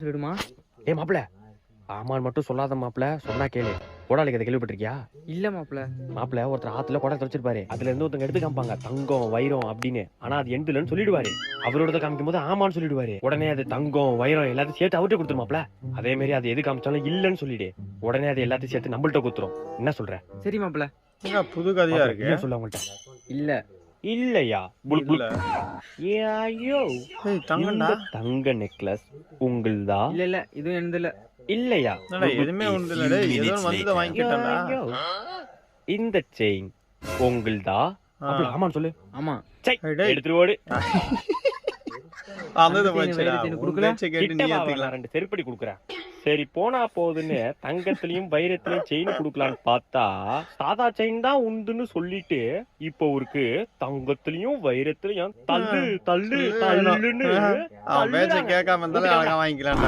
சொல்லிடுமா? ஏ மாப்பிள ஆமான்னு மட்டும் சொல்லாத மாப்பிள சொன்னா கேளு. கோடாலி கதை கேள்விப்பட்டிருக்கியா? இல்ல மாப்பிள மாப்பிள ஒருத்தர் ஆத்துல குடம் வச்சிருப்பாரு அதுல இருந்து ஒருத்தங்க எடுத்து காமிப்பாங்க. தங்கம் வைரம் அப்படின்னு. ஆனா அது எண்டுலன்னு சொல்லிடுவாரு. அவரோட காமிக்கும் போது ஆமான்னு சொல்லிடுவாரு. உடனே அது தங்கம் வைரம் எல்லாத்தையும் சேர்த்து அவர்கிட்ட கொடுத்துரு மாப்பிள அதே மாதிரி அது எது காமிச்சாலும் இல்லன்னு சொல்லிடு. உடனே அது எல்லாத்தையும் சேர்த்து நம்மள்ட்ட கொடுத்துரும். என்ன சொல்ற? சரி மாப்பிள என்ன புது கதையா இருக்கு? இல்ல சொல்ல அவங்கள்ட்ட இல்ல. இல்லையா? ஐயோ. ஏய் தங்கண்டா தங்க நெக்லஸ் உங்களுதா? இல்ல இல்ல இதுவும் எனது இல்ல இல்லையா இல்ல டேய் ஏதோ வந்து வாங்கிட்டேன்டா ஐயோ. இந்த செயின் உங்களுதா. அப்படி ஆமான்னு சொல்லு. ஆமா. சை. எடுத்துட்டு ஓடு. அந்த இது போச்சுடா கொடுக்கல? ரெண்டு செருப்படி குடுக்குறேன். சரி போனா போகுதுன்னு தங்கத்திலயும் வைரத்திலயும் செயின் குடுக்கலான்னு பார்த்தா சாதா செயின் தான் உண்டுன்னு சொல்லிட்டு இப்போ இருக்கு. தங்கத்திலயும் வைரத்திலயும் தள்ளு தள்ளு தள்ளுன்னு. கேட்காம இருந்தாலும் அழகா வாங்கிக்கலாம்டா.